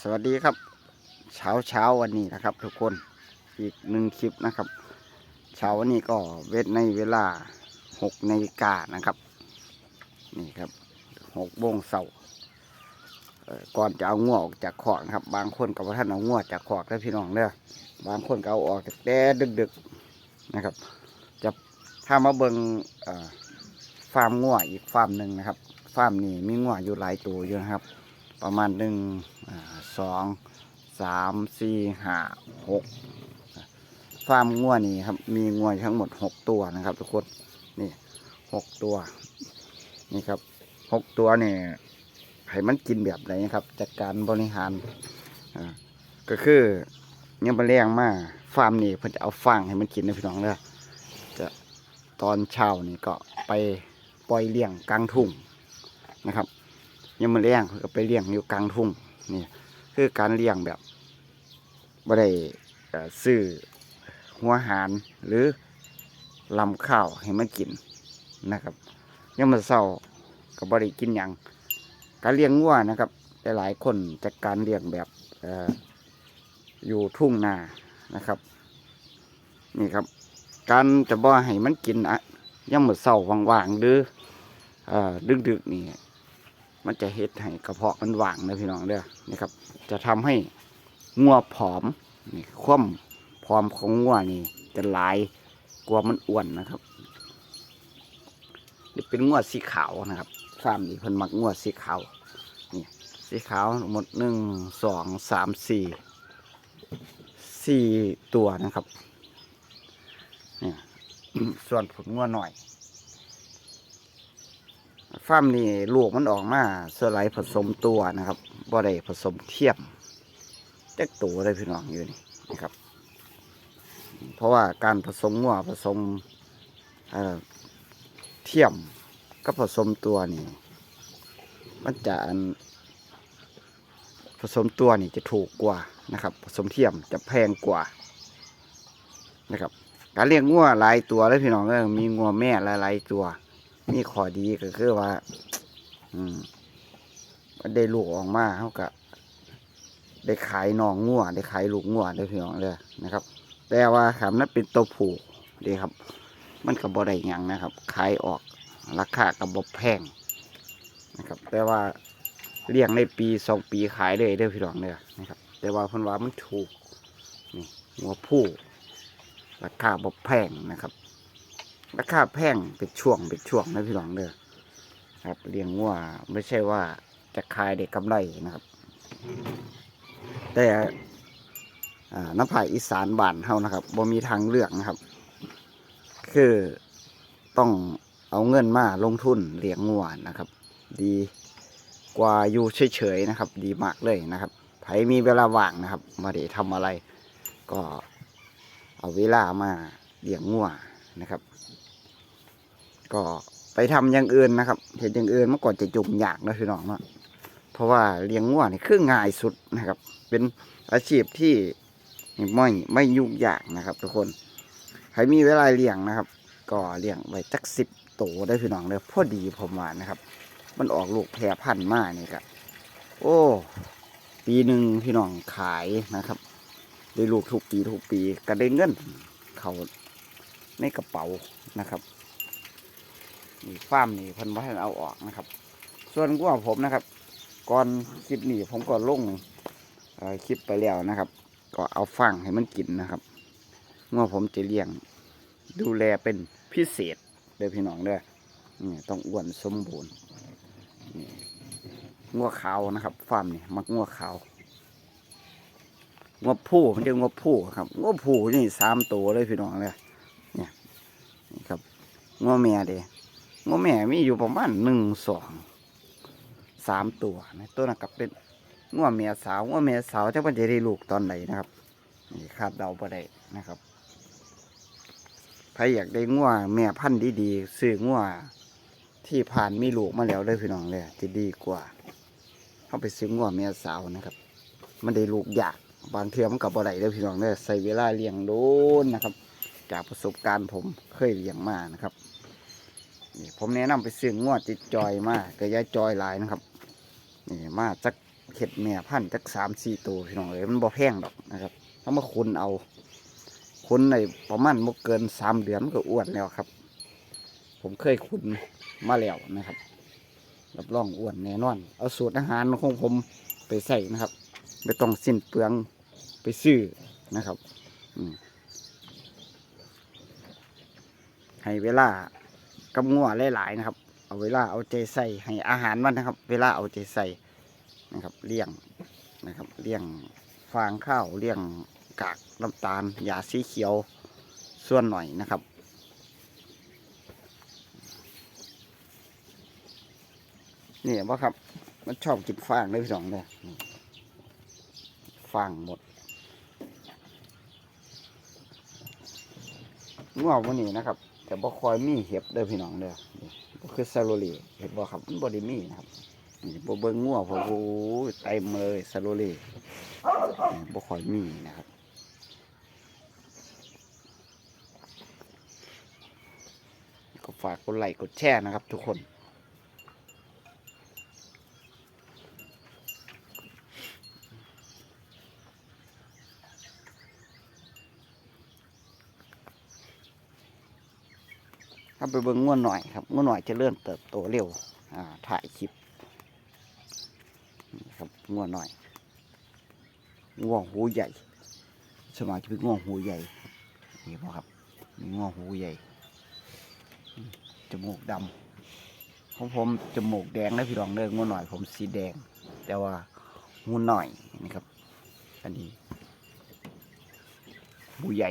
สวัสดีครับ เช้าเช้าวันนี้นะครับ ทุกคนอีกหนึ่งคลิปนะครับ เช้าวันนี้ก็เวทในเวลาหกนาฬิกานะครับ นี่ครับหกโมงเสาร์ก่อนจะเอางัวออกจากขอกนครับ บางคนกับว่าท่านเอางัวจากขอกแล้วพี่น้องเด้อบางคนก็เอาออกจากแต่ดึกๆนะครับ จะถ้ามาเบิงเอ่อฟาร์มงัวอีกฟาร์มหนึ่งนะครับฟาร์มนี้มีงัวอยู่หลายตัวอยู่นะครับ ประมาณหนึ่งสองสามสี่ห้าหกฟาร์มงัวนี่ครับ มีงัวทั้งหมดหกตัวนะครับ ทุกคนนี่หกตัว นี่ครับหกตัวเนี่ยให้มันกินแบบไหนครับจัดการบริหารก็คือยังมาแรงมาฟาร์มนี่เพิ่นจะเอาฟางให้มันกินนะพี่น้องเด้อจะตอนเช้านี่ก็ไปปล่อยเลี้ยงกลางทุ่งนะครับ ยังมาเลี้ยงก็ไปเลี้ยงอยู่กลางทุ่งนี่คือการเลี้ยงแบบบ่ได้ซื้อหัวหารหรือลำข้าวให้มันกินนะครับยังมาเศร้าก็บ่ได้กินหยังการเลี้ยงงัวนะครับหลายๆคนจัดการเลี้ยงแบบออยู่ทุ่งนานะครับ นี่ครับ การจะบ่ให้มันกินอะยังมือเศร้าว่างๆหรือดึกๆนี่ มันจะเฮ็ดให้กระเพาะมันว่างนะพี่น้องเด้อนี่ครับ จะทำให้งัวผอมนี่ความผอมของงัวนี่ จะหลายกลัวมันอ้วนนะครับนี่เป็นงัวสีขาวนะครับฟาร์มนี้เพิ่นมักงัวสีขาวนี่สีขาวหมดหนึ่งสองสามสี่สี่ตัวนะครับเนี่ยส่วนผลงัวหน่อย ฟาร์มนี่ลูกมันออกมาเสื้อไหลผสมตัวนะครับบ่ได้ผสมเทียมแจ็คตัวเลยพี่น้องอยู่นี่นะครับ เพราะว่าการผสมงัวผสมเเทียมก็ผสมตัวนี่มันจะผสมตัวนี่จะถูกกว่านะครับ ผสมเทียมจะแพงกว่านะครับ การเลี้ยงงัวหลายตัวเลยพี่น้องเอ้ยมีงัวแม่หลายๆตัว มีข้อดีก็คือว่า อืมได้ลูกออกมาเขาก็ได้ขายนองงัวได้ขายลูกงัวได้พี่น้องเลยนะครับ แต่ว่าคำนั้นเป็นตัวผู้เดีครับ มันก็บ่ได้ยังนะครับ ขายออกราคาก็บ่แพงนะครับ แต่ว่าเลี้ยงในปีสองปีขายเลยเด้อพี่น้องเด้อนะครับ แต่ว่าพิ่นว่ามันถูกนี่หัวผู้ราคาบ่แพงนะครับ ราคาแพงเป็นช่วงเป็นช่วงนะพี่น้องเด้อครับเลี้ยงวัวไม่ใช่ว่าจะขายได้กำไรนะครับ แต่น้ำผายอีสานบ้านเฮานะครับบ่มีทางเลือกนะครับ คือต้องเอาเงินมาลงทุนเลี้ยงวัวนะครับ ดีกว่าอยู่เฉยๆนะครับ ดีมากเลยนะครับไผมีเวลาว่างนะครับมาได้ทำอะไร ก็เอาเวลามาเลี้ยงวัวนะครับ ก็ไปทำอย่างอื่นนะครับเห็นอย่างอื่นเมื่อก่อนจะจุ่มยากนะพี่น้องเนาะเพราะว่าเลี้ยงวัวนี่คือง่ายสุดนะครับ เป็นอาชีพที่ไม่ไม่ยุ่งยากนะครับ ทุกคนใครมีเวลาเลี้ยงนะครับ ก็เลี้ยงไว้จักสิบตัวได้พี่น้องเลยพอดีผมว่านะครับ มันออกลูกแพรพันธุ์มากนี่ครับโอ้ ปีหนึ่งพี่น้องขายนะครับได้ลูกทุกปีทุกปีก็ได้เงินเขาในกระเป๋านะครับ นี่ฟามนี่เพิ่นบ่ให้เอาออกนะครับ ส่วนงัวผมนะครับ ก่อนคลิปนี้ผมก็ลงคลิปไปแล้วนะครับ ก็เอาฟางให้มันกินนะครับงัวผมจะเลี้ยง ดูแลเป็นพิเศษเด้อพี่น้องเด้อนี่ต้องอ้วนสมบูรณ์งัวขาวนะครับฟาร์มนี่มักงัวขาวงัวผู้มันจะงัวผู้ครับงัวผู้นี่สามตัวเลยพี่น้องเลยเนี่ยนี่ครับงัวแม่เด้ งัวแม่มีอยู่ประมาณหนึ่งสองสามตัวนะตัวนั้นกับเป็นงัวแม่สาวงัวแม่สาวจะมันจะได้ลูกตอนไหนนะครับนี่คาดเดาไ่ได้นะครับใครอยากได้งัวแม่พันธุ์ดีๆซื้องัวที่ผ่านมีลูกมาแล้วเลยพี่น้องเลยจะดีกว่าเข้าไปซื้องัวแม่สาวนะครับ มันได้ลูกยากบางเทียมันกับบ่ได้เลยพี่น้องเลยใส่เวลาเลี้ยงโดนนะครับ จากประสบการณ์ผมเคยเลี้ยงมานะครับ ผมแนะนำไปซื้องัวจิตจอยมากก็อยาจอยหลายนะครับนี่มาจักเห็ดแม่พันจักสามสี่ตัวพี่น้องเอ้ยมันบ่แพงดอกนะครับเขามาคุณเอาคุณในประมาณบ่เกินสามเดือนมันก็อ้วนแล้วครับ ผมเคยคุณมาแล้วนะครับรับรองอ้วนแน่นอน เอาสูตรอาหารของผมไปใส่นะครับไม่ต้องสิ้นเปลืองไปซื้อนะครับให้เวลา กับงัวหลายๆนะครับ เอาเวลาเอาใจใส่ให้อาหารมันนะครับ เวลาเอาใจใส่นะครับเลี้ยงนะครับเลี้ยงฟางข้าวเลี้ยงกากน้ำตาลยาสีเขียวส่วนหน่อยนะครับนี่ว่าครับ มันชอบกินฟางเลยพี่สองเลยฟางหมดงัววันนี้นะครับ แต่บ่คอยมีเห็บเด้อพี่น้องเด้อคือซาโลลีเห็นบ่ครับมันบ่ได้มีนะครับบ่เบิ่งงัวพอโอ้เต็มเลยซาโลลีบ่คอยมีนะครับก็ฝากกดไลค์กดแชร์นะครับทุกคน ถ้าไปเบิ่งง่วนหน่อยครับง่วนหน่อยจะเริ่มเติบโตเร็วถ่ายคลิปนี่ครับง่วนหน่อยง่วงหูใหญ่ สมัยจะเป็นง่วงหูใหญ่นี่พ่อครับนี่ง่วงหูใหญ่จมูกดำของผมจมูกแดงนะพี่รองเด้อง่วนหน่อย ผมสีแดง แต่ว่าหูหน่อยนี่ครับ อันนี้หูใหญ่